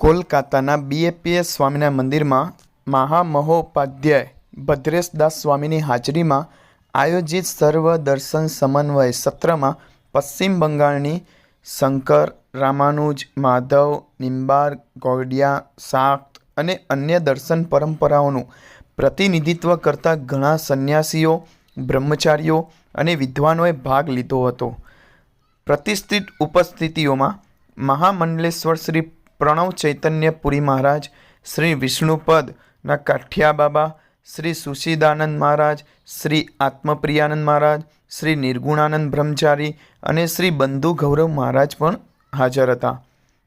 કોલકાતાના બીએપીએસ સ્વામીના મંદિરમાં મહામહોપાધ્યાય ભદ્રેશદાસ સ્વામીની હાજરીમાં આયોજિત સર્વ દર્શન સમન્વય સત્રમાં પશ્ચિમ બંગાળની શંકર, રામાનુજ, માધવ, નિંબાર ગૌડિયા શાક્ત અને અન્ય દર્શન પરંપરાઓનું પ્રતિનિધિત્વ કરતા ઘણા સંન્યાસીઓ, બ્રહ્મચારીઓ અને વિદ્વાનોએ ભાગ લીધો હતો. પ્રતિષ્ઠિત ઉપસ્થિતિઓમાં મહામંડલેશ્વર શ્રી પ્રણવ ચૈતન્ય પુરી મહારાજ, શ્રી વિષ્ણુપદના કાઠિયા બાબા, શ્રી સુશીદાનંદ મહારાજ, શ્રી આત્મપ્રિયાનંદ મહારાજ, શ્રી નિર્ગુણાનંદ બ્રહ્મચારી અને શ્રી બંધુ ગૌરવ મહારાજ પણ હાજર હતા.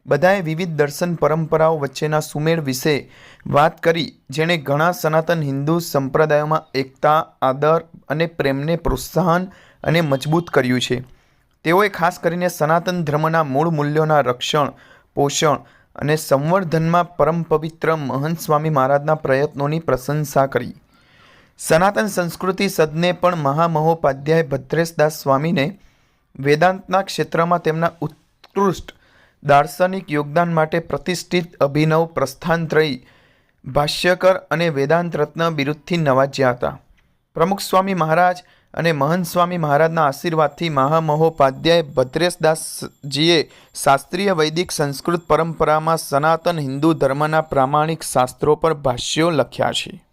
બધાએ વિવિધ દર્શન પરંપરાઓ વચ્ચેના સુમેળ વિશે વાત કરી, જેણે ઘણા સનાતન હિન્દુ સંપ્રદાયોમાં એકતા, આદર અને પ્રેમને પ્રોત્સાહન અને મજબૂત કર્યું છે. તેઓએ ખાસ કરીને સનાતન ધર્મના મૂળ મૂલ્યોના રક્ષણ, પોષણ અને સંવર્ધનમાં પરમ પવિત્ર મહંત સ્વામી મહારાજના પ્રયત્નોની પ્રશંસા કરી. સનાતન સંસ્કૃતિ સદને પણ મહામહોપાધ્યાય ભદ્રેશદાસ સ્વામીને વેદાંતના ક્ષેત્રમાં તેમના ઉત્કૃષ્ટ દાર્શનિક યોગદાન માટે પ્રતિષ્ઠિત અભિનવ પ્રસ્થાનત્રયી ભાષ્યકર અને વેદાંત રત્ન બિરુદથી નવાજ્યા હતા. પ્રમુખ સ્વામી મહારાજ અને મહંત સ્વામી મહારાજના આશીર્વાદથી મહામહોપાધ્યાય ભદ્રેશદાસજીએ શાસ્ત્રીય વૈદિક સંસ્કૃત પરંપરામાં સનાતન હિન્દુ ધર્મના પ્રામાણિક શાસ્ત્રો પર ભાષ્યો લખ્યા છે.